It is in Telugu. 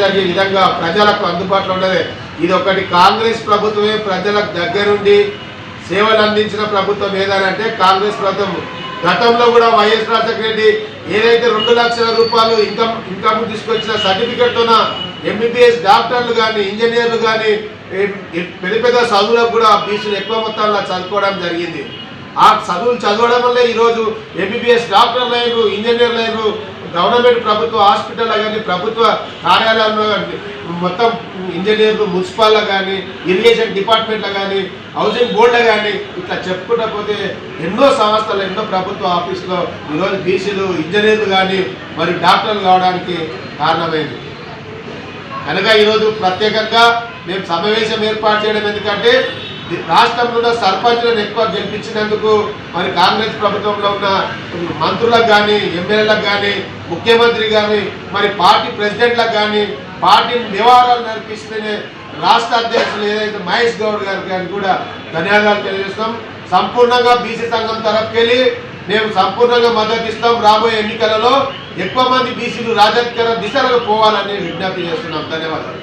జరిగే విధంగా ప్రజలకు అందుబాటులో ఉండదే. ఇది ఒకటి కాంగ్రెస్ ప్రభుత్వమే ప్రజలకు దగ్గరుండి సేవలు అందించిన ప్రభుత్వం ఏదనంటే కాంగ్రెస్ ప్రభుత్వం. గతంలో కూడా వైఎస్ రాజశేఖర రెడ్డి ఏదైతే రెండు లక్షల రూపాయలు ఇన్కమ్ ఇన్కమ్ తీసుకొచ్చిన సర్టిఫికెట్తోన ఎంబీబీఎస్ డాక్టర్లు కానీ ఇంజనీర్లు కానీ పెద్ద పెద్ద చదువులకు కూడా బీసీలు ఎక్కువ మొత్తంలో చదువుకోవడం జరిగింది. ఆ చదువులు చదవడం వల్లే ఈరోజు ఎంబీబీఎస్ డాక్టర్లు అయ్యారు ఇంజనీర్లు అయ్యారు గవర్నమెంట్ ప్రభుత్వ హాస్పిటల్లో కానీ ప్రభుత్వ కార్యాలయంలో కానీ మొత్తం ఇంజనీర్లు మున్సిపాల్లో కానీ ఇరిగేషన్ డిపార్ట్మెంట్లో కానీ హౌసింగ్ బోర్డులో కానీ ఇట్లా చెప్పుకుంటా పోతే ఎన్నో సంస్థలు ఎన్నో ప్రభుత్వ ఆఫీసులో ఈరోజు బీసీలు ఇంజనీర్లు కానీ మరి డాక్టర్లు కావడానికి కారణమైంది. కనుక ఈరోజు ప్రత్యేకంగా మేము సమావేశం ఏర్పాటు చేయడం ఎందుకంటే రాష్ట్రంలో ఉన్న సర్పంచ్లను ఎక్కువ గెలిపించినందుకు మరి కాంగ్రెస్ ప్రభుత్వంలో ఉన్న మంత్రులకు కానీ ఎమ్మెల్యేలకు కానీ ముఖ్యమంత్రి కానీ మరి పార్టీ ప్రెసిడెంట్లకు కానీ పార్టీ వ్యవహారాలు నడిపిస్తేనే రాష్ట్ర అధ్యక్షులు ఏదైతే మహేష్ గౌడ్ గారికి కానీ కూడా ధన్యవాదాలు తెలియజేస్తాం సంపూర్ణంగా బీసీ సంఘం తరఫుకెళ్ళి మేము సంపూర్ణంగా మద్దతు ఇస్తాం. రాబోయే ఎన్నికలలో ఎక్కువ మంది బీసీలు రాజకీయ దిశలకు పోవాలని విజ్ఞప్తి చేస్తున్నాం. ధన్యవాదాలు.